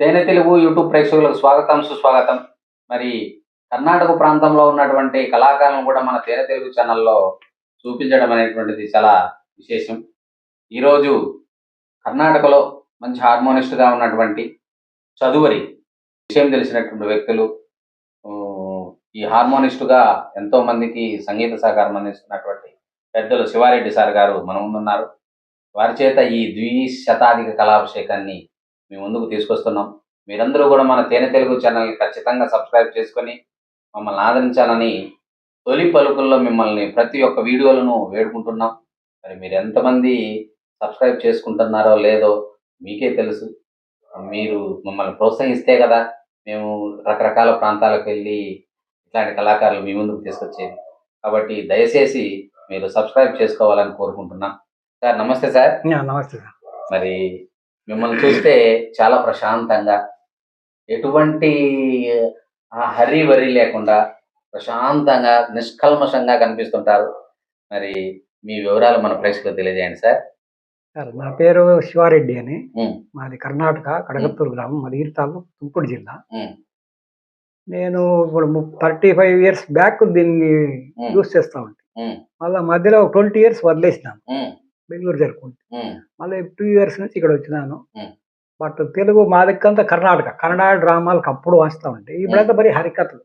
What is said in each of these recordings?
తేనె తెలుగు యూట్యూబ్ ప్రేక్షకులకు స్వాగతం సుస్వాగతం. మరి కర్ణాటక ప్రాంతంలో ఉన్నటువంటి కళాకారులను కూడా మన తేనె తెలుగు ఛానల్లో చూపించడం అనేటువంటిది చాలా విశేషం. ఈరోజు కర్ణాటకలో మంచి హార్మోనిస్ట్గా ఉన్నటువంటి చదువరి విషయం తెలిసినటువంటి వ్యక్తులు ఈ హార్మోనిస్టుగా ఎంతో మందికి సంగీత సహకారం అందిస్తున్నటువంటి పెద్దలు శివారెడ్డి సార్ గారు మన ముందున్నారు. వారి చేత ఈ ద్విశతాధిక కళాభిషేకాన్ని మీ ముందుకు తీసుకొస్తున్నాం. మీరందరూ కూడా మన తేనె తెలుగు ఛానల్ ఖచ్చితంగా సబ్స్క్రైబ్ చేసుకొని మమ్మల్ని ఆదరించాలని తొలి పలుకుల్లో మిమ్మల్ని ప్రతి ఒక్క వీడియోలను వేడుకుంటున్నాం. మరి మీరు ఎంతమంది సబ్స్క్రైబ్ చేసుకుంటున్నారో లేదో మీకే తెలుసు. మీరు మమ్మల్ని ప్రోత్సహిస్తే కదా మేము రకరకాల ప్రాంతాలకు వెళ్ళి ఇట్లాంటి కళాకారులు మీ ముందుకు తీసుకొచ్చేది. కాబట్టి దయచేసి మీరు సబ్స్క్రైబ్ చేసుకోవాలని కోరుకుంటున్నాం. సార్ నమస్తే సార్. నమస్తే సార్. మరి మిమ్మల్ని చూస్తే చాలా ప్రశాంతంగా ఎటువంటి హరి వరి లేకుండా ప్రశాంతంగా నిష్కల్మషంగా కనిపిస్తుంటారు. మరి మీ వివరాలు మన ప్రేక్షకులకు తెలియజేయండి సార్. సార్ నా పేరు శివారెడ్డి అని. మాది కర్ణాటక కడగత్తూరు గ్రామం మదిగిరి తాలూకు తుంపుడు జిల్లా. నేను ఇప్పుడు థర్టీ ఫైవ్ ఇయర్స్ బ్యాక్ దీన్ని యూస్ చేస్తా ఉంటాను మళ్ళీ మధ్యలో ట్వంటీ ఇయర్స్ వదిలేసినాను. బెంగళూరు జరుపుకుంటే. మళ్ళీ టూ ఇయర్స్ నుంచి ఇక్కడ వచ్చినాను. బట్ తెలుగు మా దిక్కంతా కర్ణాటక కన్నడ డ్రామాలకు అప్పుడు వస్తూ ఉంటాయి ఇప్పుడంతా మరి హరికథలు.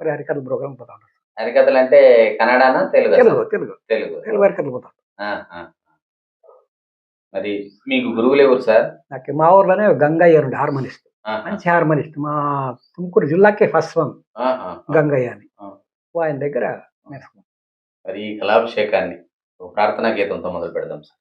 మరి హరికథలు ప్రోగ్రామ్ పోతా ఉంటారు. హరికథలు అంటే కన్నడనా తెలుగు తెలుగు తెలుగు. తెలుగు. తెలుగు హరికథలు పోతా. మరి మీకు గురువులు ఎవరు సార్? నాకు మా ఊర్లోనే గంగయ్య ఉండే హార్మోనిస్ట్. మంచి హార్మోనిస్ట్. మా తుమ్కూరు జిల్లాకే ఫస్ట్ వన్. గంగయ్య అని. ఆయన దగ్గర నేర్చుకున్నాను మరి ఈ కళాభిషేకాన్ని ప్రార్థనా గీతంతో మొదలు పెడదాం సార్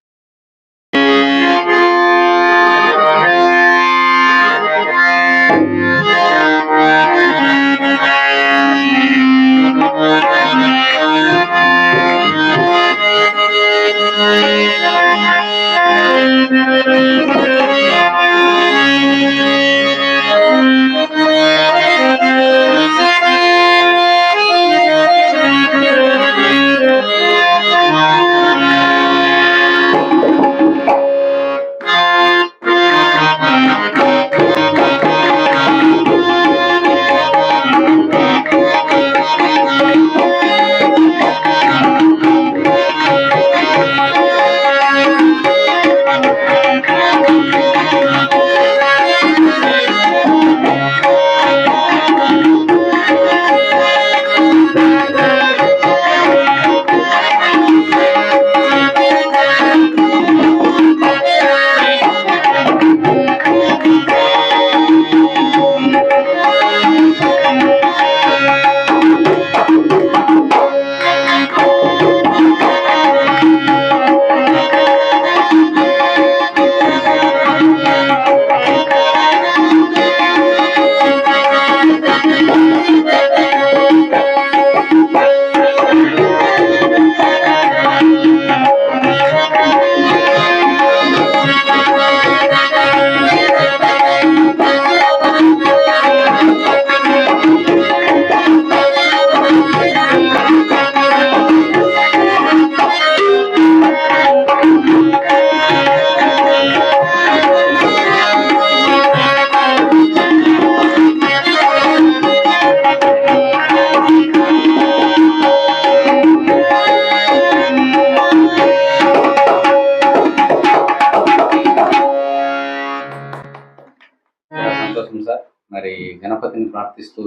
సంతోషం సార్. మరి గణపతిని ప్రార్థిస్తూ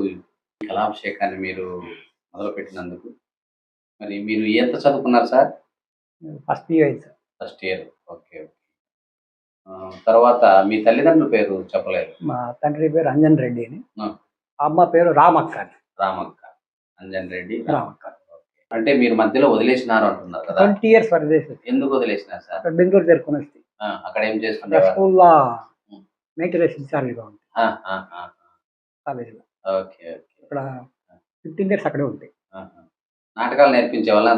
కళాభిషేకాన్ని మీరు మొదలుపెట్టినందుకు. మరి మీరు ఎంత చదువుకున్నారు sir? First year sir. First year. Okay okay. తర్వాత మీ తల్లిదండ్రుల పేరు చెప్పలేదు. మా తండ్రి పేరు అంజన్ రెడ్డి అని. అమ్మ పేరు రామక్క అని. రామక్క. అంజన్ రెడ్డి రామక్క. అంటే మీరు మధ్యలో వదిలేసినారు అంటున్నారు కదా. ట్వంటీ ఇయర్స్ వరకు ఎందుకు వదిలేసినారు సార్? బెంగళూరు చేరుకుని వస్తే అక్కడ ఏం చేస్తుండేవారు? స్కూల్లో. మెయింటెనెన్స్ ఇన్ఛార్జ్గా ఆ, కాలేజీలో. Okay okay. ఇక్కడ ఫిఫ్టీన్ ఇయర్స్ అక్కడే ఉంటాయి. నాటకాలు నేర్పించే వాళ్ళ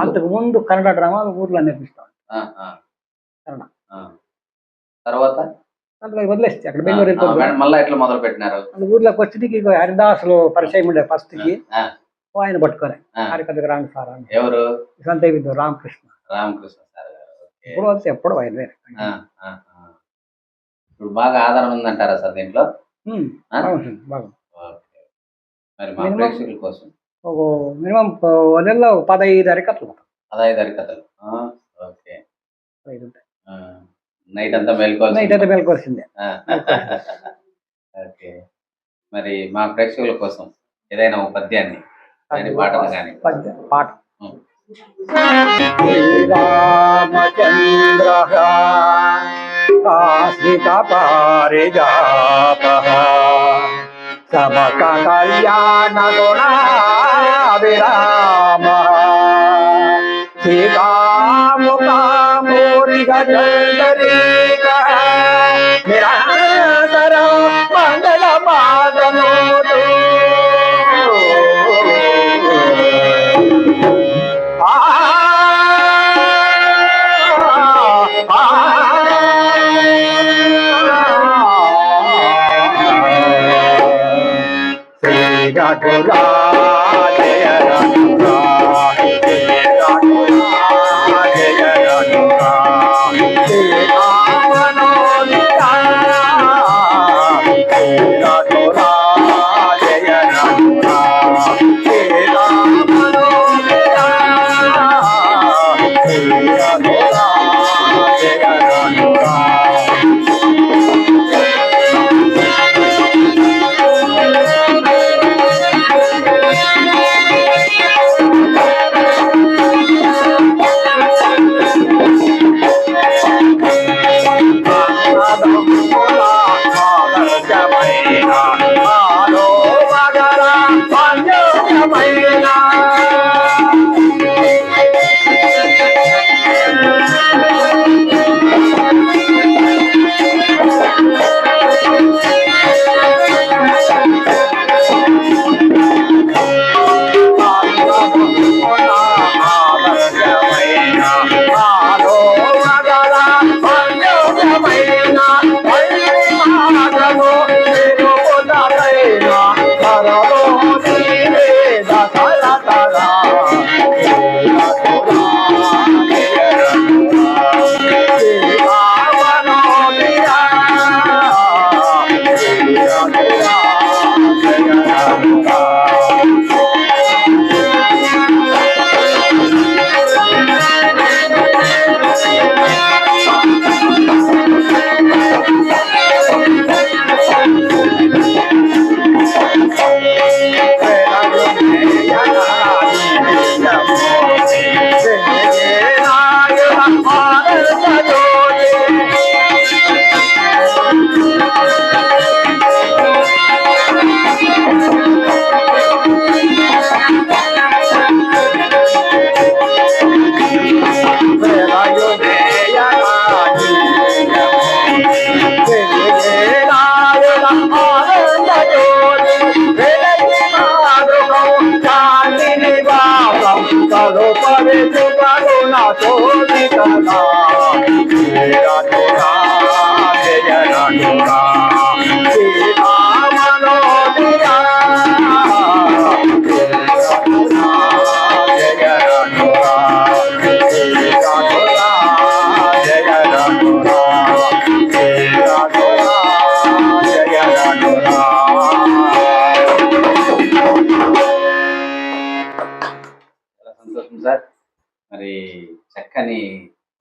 అంతకు ముందు? కన్నడ డ్రామాలు ఊర్లో నేర్పిస్తాం కన్నడ. తర్వాత? అందులో వదిలేస్తే అక్కడ బెంగళూరు మళ్ళీ ఎట్లా మొదలు పెట్టినారు? ఊర్లోకి వచ్చేటికి ఇగో హరిదాసులు పరిచయం ఉండే ఫస్ట్కి ఆ, ఆయన పట్టుకోలే. హరికథకు రాంగ్ సార్ అని. ఎవరు? సంతే విద్య రామకృష్ణ. రామకృష్ణ సార్. ఇప్పుడు వస్తే ఎప్పుడు ఆయన. ఇప్పుడు బాగా ఆదరణ ఉందంటారా సార్ దీంట్లో. మరి మా ప్రేక్షకుల కోసం. ఒక మినిమం నెలలో పదహైదు అరికట్లు. పదహైదు హరికథలు ఆ, ఓకే. ఆ, నైట్ అంతా మేల్కోవాల్సి నైట్ అయితే మేలుకోవాల్సిందే. ఆ. ఓకే. మరి మా ప్రేక్షకుల కోసం ఏదైనా ఒక పద్యాన్ని కానీ పాటలు కానీ. పద్య- పాట. ఉం. శ్రీరామచంద్ర ఆశ్రిత పారిజాత సమక కళ్యాణ గుణ విరామ శ్రీరాముకామూరిగ చందరీక నిరంతర మంగళ పాదనోద చాలా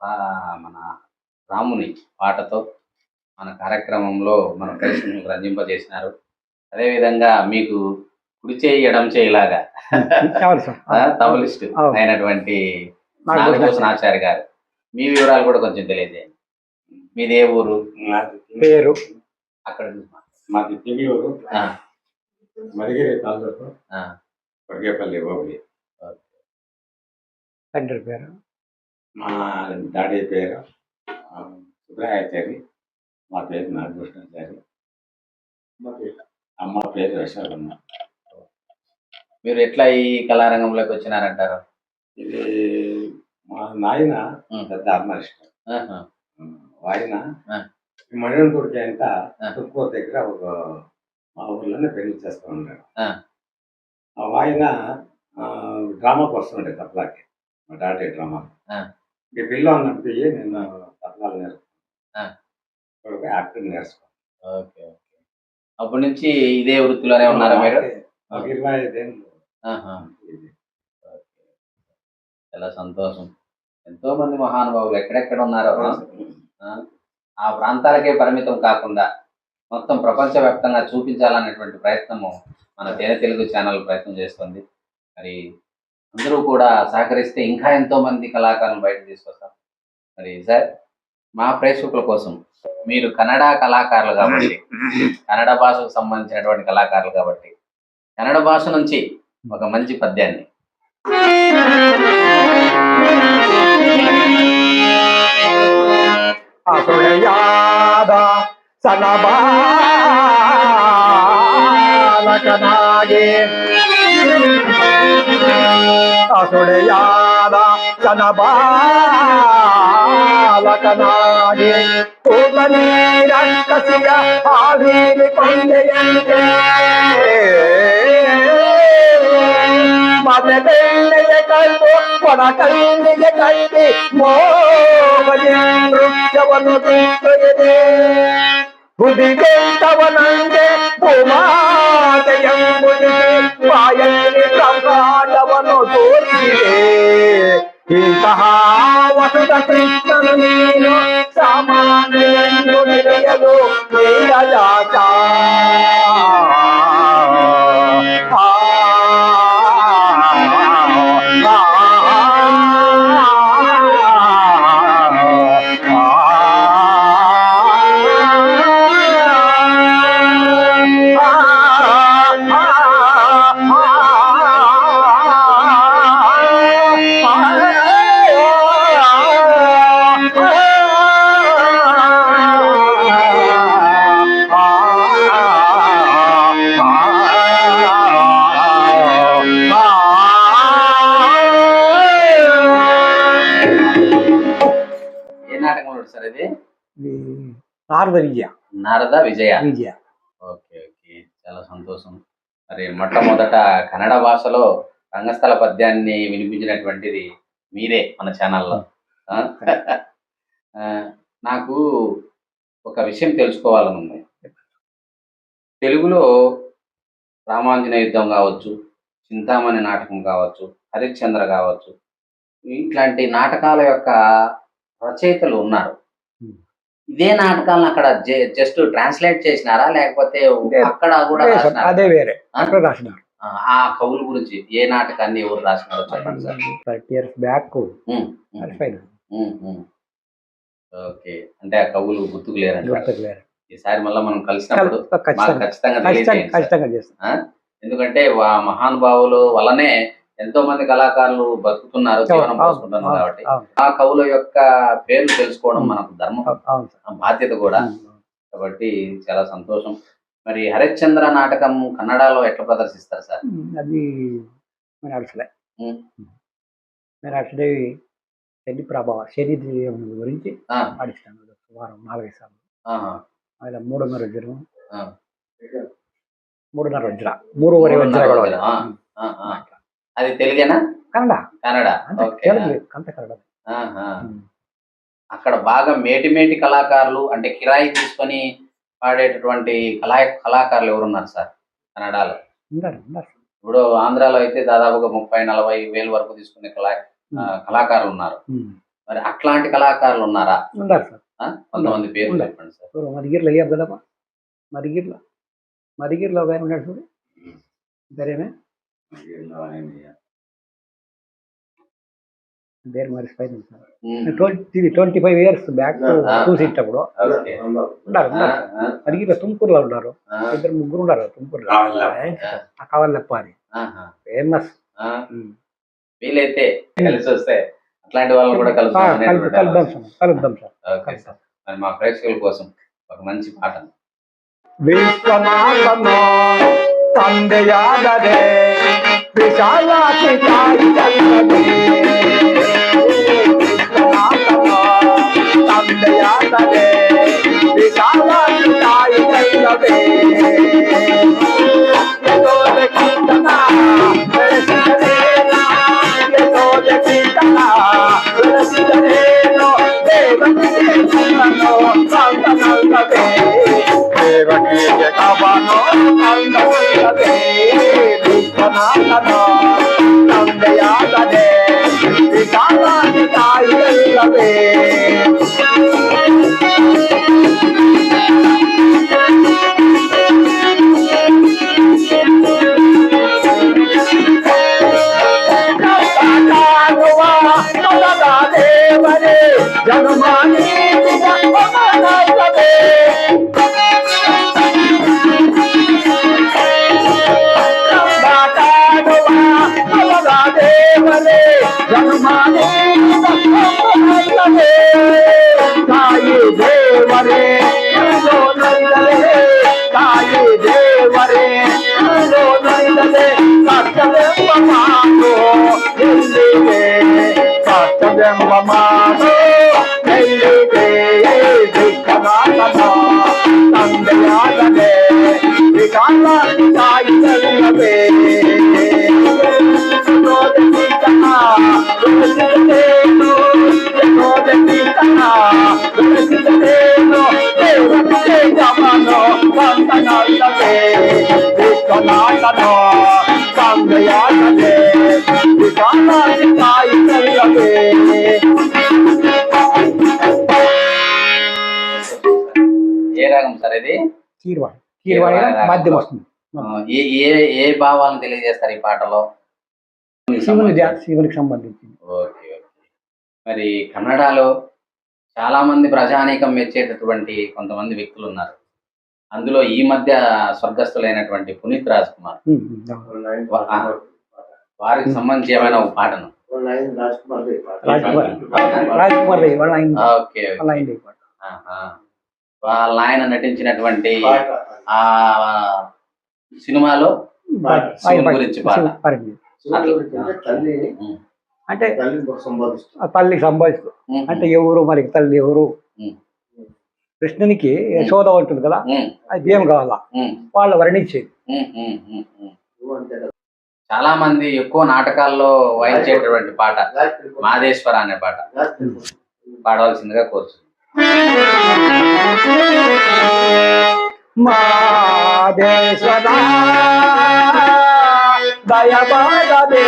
ఆ, మన రాముని పాటతో మన కార్యక్రమంలో మన ప్రేక్షకులకు రంజింపజేసినారు. అదేవిధంగా మీకు కుడి చేయి ఎడం చేయిలాగా తబలిస్ట్. అయినటువంటి ఆచార్య గారు. మీ వివరాలు కూడా కొంచెం తెలియజేయండి. మీదే ఊరు పేరు. అక్కడ మాది తింగళూరు ఆ, మరిగిరి తాలూకు ఆ, కొడిగేపల్లి హోబలి తండ్రి పేరు. మా డాడీ పేరు సుబ్రహాచారి మా పేరు నాగభూషణాచారి. అమ్మ పేరు యశోదమ్మ మీరు ఎట్లా ఈ కళారంగంలోకి వచ్చినారంటారు? ఇది మా నాయన. పెద్ద ఆర్మరిస్ట్. ఆయన ఆ. ఈ మడియం కొడుకు అంట ఆ. తుక్కూరు దగ్గర ఒక మా ఊర్లోనే పెళ్ళి చేస్తూ ఉన్నాడు. ఆ. ఆ ఆయన ఆ, డ్రామాకి వస్తుండే తప్పలాకి మా డాడీ డ్రామా. ఈ పిల్ల అన్నప్పుడు నేను ఆ. నేర్చుకున్నాను యాక్టింగ్ నేర్చుకున్నాను ఓకే ఓకే. అప్పటి నుంచి ఇదే వృత్తిలోనే ఉన్నారా మీరు? ఇరవై ఐదేళ్ళు. చాలా సంతోషం. ఎంతో మంది మహానుభావులు ఎక్కడెక్కడ ఉన్నారో ఆ, ఆ ప్రాంతాలకే పరిమితం కాకుండా మొత్తం ప్రపంచవ్యాప్తంగా చూపించాలనేటువంటి ప్రయత్నము మన తేనె తెలుగు ఛానల్ ప్రయత్నం చేస్తుంది. మరి అందరూ కూడా సహకరిస్తే ఇంకా ఎంతో మంది కళాకారులు బయట తీసుకొస్తాం మరి సార్ మా ప్రేక్షకుల కోసం మీరు కన్నడ కళాకారులు కాబట్టి కన్నడ భాషకు సంబంధించినటువంటి కళాకారులు కాబట్టి కన్నడ భాష నుంచి ఒక మంచి పద్యాన్ని. సనబాలకనాగే సుడయాద కనబాలకనాగి ఉపనీరకసిగ ఆవిరి పండయంతే. మదెల్లె కల్పు కొడకల్లిగ కల్పి మోగజేంద్రు జవను తీర్చుగదే బుదిగెంతవనందే భూమాతయంబుది పాయల్ని ప్రకాడవను శ్రీరాముడే ఇంతహ వసత కృష్ణను నేను సామాన్యుడు నారద విద్య నారద విజయ. విద్య ఓకే ఓకే. చాలా సంతోషం. మరి మొట్టమొదట కన్నడ భాషలో రంగస్థల పద్యాన్ని వినిపించినటువంటిది మీరే మన ఛానల్లో. నాకు ఒక విషయం తెలుసుకోవాలని ఉంది. తెలుగులో రామాంజన యుద్ధం కావచ్చు చింతామణి నాటకం కావచ్చు హరిశ్చంద్ర కావచ్చు ఇట్లాంటి నాటకాల యొక్క రచయితలు ఉన్నారు. ఇదే నాటకాలను అక్కడ జస్ట్ ట్రాన్స్లేట్ చేసినారా? లేకపోతే. అక్కడ కూడా అదే వేరే? అక్కడ రాసినారు. ఆ, కవుల గురించి ఏ నాటకాన్ని ఎవరు రాసినారో చెప్పండి sir. Thirty years back. Okay అంటే ఆ కవులు గుర్తుకు లేరంట గుర్తుకు లేరు. ఈసారి మళ్ళీ మనం కలిసినప్పుడు ఖచ్చితంగా ఖచ్చితంగా చేస్తాం. ఎందుకంటే మహానుభావులు వల్లనే ఎంతో మంది కళాకారులు బతుకుతున్నారు జీవనం పోసుకుంటున్నారు కాబట్టి ఆ కవుల యొక్క పేర్లు తెలుసుకోవడం మనకు ధర్మం బాధ్యత కూడా. కాబట్టి చాలా సంతోషం. మరి హరిశ్చంద్ర నాటకం కన్నడలో ఎట్లా ప్రదర్శిస్తారు సార్? అది. మీనాక్షదేవి శని ప్రభావ శని దేవుని గురించి ఆడిస్తాను వారం నాలుగైదు సార్లు. ఆయన మూడున్నర వజ్రం. మూడున్నర వజ్ర వజ్ర మూడున్నర కూడా వజ్ర, ఆ. అది తెలుగేనా? కన్నడ. కన్నడ. అంతే కన్నడ. అక్కడ బాగా మేటి మేటి కళాకారులు అంటే కిరాయి తీసుకొని పాడేటటువంటి కళా కళాకారులు ఎవరున్నారు సార్ కన్నడలో? ఇప్పుడు ఆంధ్రాలో అయితే దాదాపుగా ముప్పై నలభై వేలు వరకు తీసుకునే కళా కళాకారులు ఉన్నారు. మరి అట్లాంటి కళాకారులు ఉన్నారా? ఉన్నారు సార్? కొంతమంది పేర్లు. చెప్పండి సార్. మరిగిరిలో అయ్యాం కదమ్మా. మరిగిరిలో. మరిగిరిలో ఆయన ఉన్నాడు చూడు. పేరేమే పేరు మర్చిపోయింది sir. Twenty twenty five years back. చూసేటప్పుడు ఓకే ఉన్నారు ఉన్నారు. మరిగిరిలో తుమ్కూరులో ఉన్నారు. ఇద్దరు ముగ్గురు ఉన్నారు తుమ్కూరులో కావాలప్ప. అని. ఆహా. ఫేమస్ ఆ, వీలైతే కలిసి వస్తే అట్లాంటి వాళ్ళని కూడా కలుద్దాం అనేటువంటి కలుద్దాం కలుద్దాం సార్. మరి మా ప్రేక్షకుల కోసం ఒక మంచి పాట. تنديا لي وشالا چٽائي چڱي تنديا لڳي وشالا چٽائي だけでのなんだのなでね జగమరే జగమాలే తాయి దేవరే తాయి దేవరే కష్టమాతో ఎల్లివే కష్టమాతో ఎల్లివే దిక్కనాథనా తండ్రి ఆగలే వికాల తాయి తల్లవే వస్తుంది. ఏ ఏ ఏ భావాలను తెలియజేస్తారు ఈ పాటలో? శివుని శివునికి సంబంధించింది. Okay okay. మరి కన్నడలో చాలా మంది ప్రజానీకం మెచ్చేటటువంటి కొంతమంది వ్యక్తులు ఉన్నారు అందులో ఈ మధ్య స్వర్గస్థులైనటువంటి పునీత్ రాజ్ కుమార్. వారికి సంబంధించి ఏమైనా ఒక పాటను? ఓకే. వాళ్ళ ఆయన నటించినటువంటి ఆ సినిమాలో శివుని. గురించి పాట. అంటే తల్లికి సంభాషిస్తూ అంటే ఎవరు మరి తల్లి ఎవరు? కృష్ణునికి యశోద ఉంటుంది కదా? అది ఏం కావాలా? వాళ్ళు వర్ణించేది. చాలా మంది ఎక్కువ నాటకాల్లో వాయించేటటువంటి పాట మాదేశ్వర అనే పాట. పాడవలసిందిగా కోరుచు మాదేశ్వర దయబారదే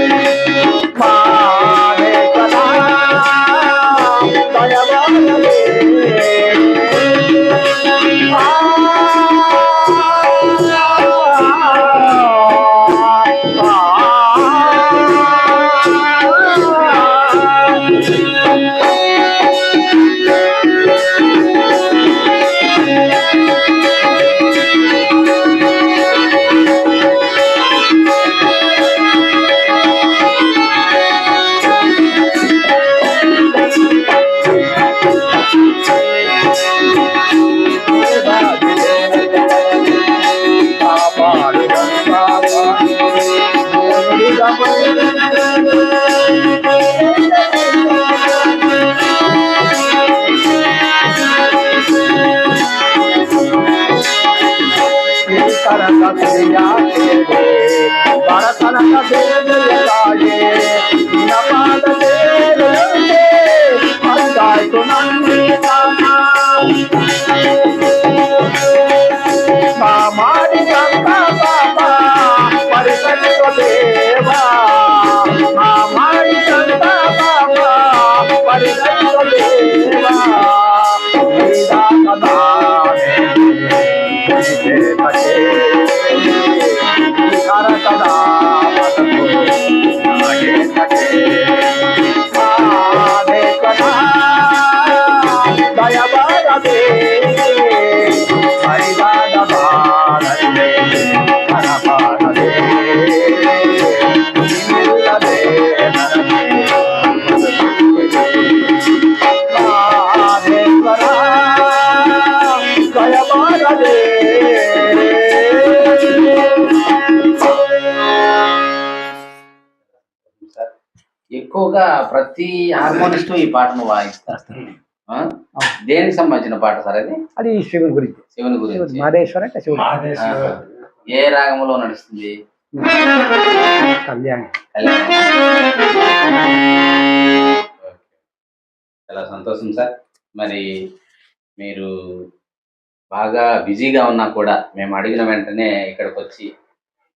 మాడి ప్రతి హార్మోనిస్టు ఈ పాటను వాయిస్తారు? దేనికి సంబంధించిన పాట సార్ అది? అది శివుని గురించి. శివుని గురించి. మహాదేశ్వర. ఏ రాగంలో నడుస్తుంది? కళ్యాణి. కళ్యాణం. చాలా సంతోషం సార్. మరి మీరు బాగా బిజీగా ఉన్నా కూడా మేము అడిగిన వెంటనే ఇక్కడికి వచ్చి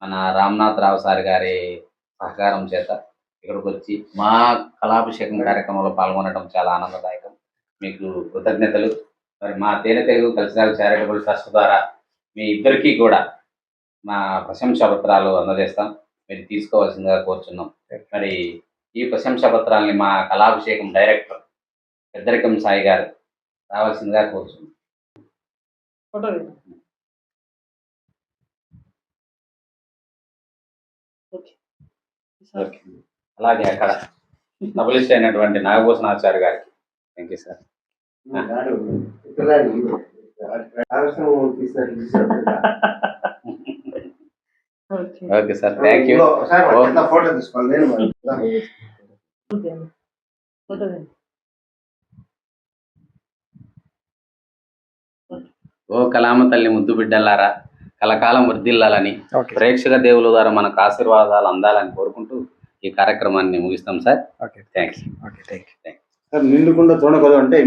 మన రామ్నాథ్ రావు సార్ గారి సహకారం చేత ఇక్కడికి వచ్చి మా కళాభిషేకం కార్యక్రమంలో పాల్గొనడం చాలా ఆనందదాయకం. మీకు కృతజ్ఞతలు. మరి మా తేనె తెలుగు కల్చరల్ చారిటబుల్ ట్రస్ట్ ద్వారా మీ ఇద్దరికీ కూడా మా ప్రశంసా పత్రాలు అందజేస్తాం. మీరు తీసుకోవాల్సిందిగా కోరుచున్నాం. మరి ఈ ప్రశంసా పత్రాల్ని మా కళాభిషేకం డైరెక్టర్ పెద్దరికం సాయి గారు రావాల్సిందిగా కోరుచున్నాం. ఓకే. అలాగే అక్కడ నబలిస్ట్ అయినటువంటి నాగభూషణ ఆచార్య గారికి. Thank you sir okay sir thank you photo తీసుకోవాలి. ఓ కలామ తల్లి ముద్దు బిడ్డలారా కలకాలం వర్ధిల్లాలని ఓకే ప్రేక్షక దేవుల ద్వారా మనకు ఆశీర్వాదాలు అందాలని కోరుకుంటూ ఈ కార్యక్రమాన్ని ముగిస్తాం sir. Okay. Thanks okay thank you sir నిండుకుండా చూడకూడదు అంటే